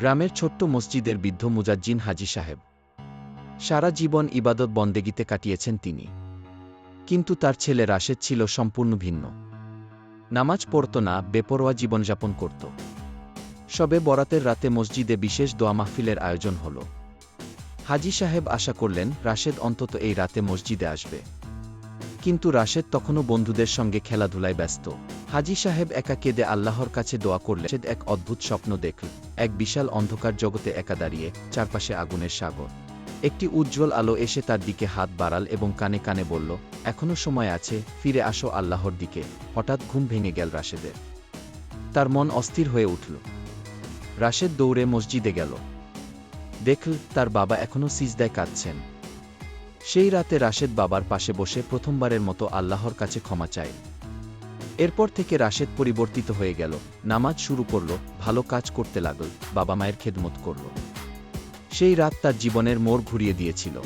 গ্রামের ছোট্ট মসজিদের বৃদ্ধ মুজাজ্জিন হাজি সাহেব। সারা জীবন ইবাদত বন্দেগিতে কাটিয়েছেন তিনি। কিন্তু তার ছেলে রাশেদ ছিল সম্পূর্ণ ভিন্ন। নামাজ পড়ত না, বেপরোয়া জীবনযাপন করত। সবে বরাতের রাতে মসজিদে বিশেষ দোয়া মাহফিলের আয়োজন হল। হাজি সাহেব আশা করলেন, রাশেদ অন্তত এই রাতে মসজিদে আসবে। কিন্তু রাশেদ তখনও বন্ধুদের সঙ্গে খেলাধুলায় ব্যস্ত। হাজি সাহেব একা কেঁদে আল্লাহর কাছে দোয়া করলে এক অদ্ভুত স্বপ্ন দেখল। এক বিশাল অন্ধকার জগতে একা দাঁড়িয়ে চারপাশে আগুনের সাগর। একটি উজ্জ্বল আলো এসে তার দিকে হাত বাড়াল এবং কানে কানে বলল এখনও সময় আছে, ফিরে আসো আল্লাহর দিকে। হঠাৎ ঘুম ভেঙে গেল রাশেদের। তার মন অস্থির হয়ে উঠল। রাশেদ দৌড়ে মসজিদে গেল। দেখল, তার বাবা এখনও সিজদায় কাঁদছেন। সেই রাতে রাশেদ বাবার পাশে বসে প্রথমবারের মতো আল্লাহর কাছে ক্ষমা চায়। এরপর থেকে রাশেদ পরিবর্তিত হয়ে গেল। নামাজ শুরু করল, ভালো কাজ করতে লাগল, বাবা মায়ের খেদমত করল। সেই রাত তার জীবনের মোড় ঘুরিয়ে দিয়েছিল।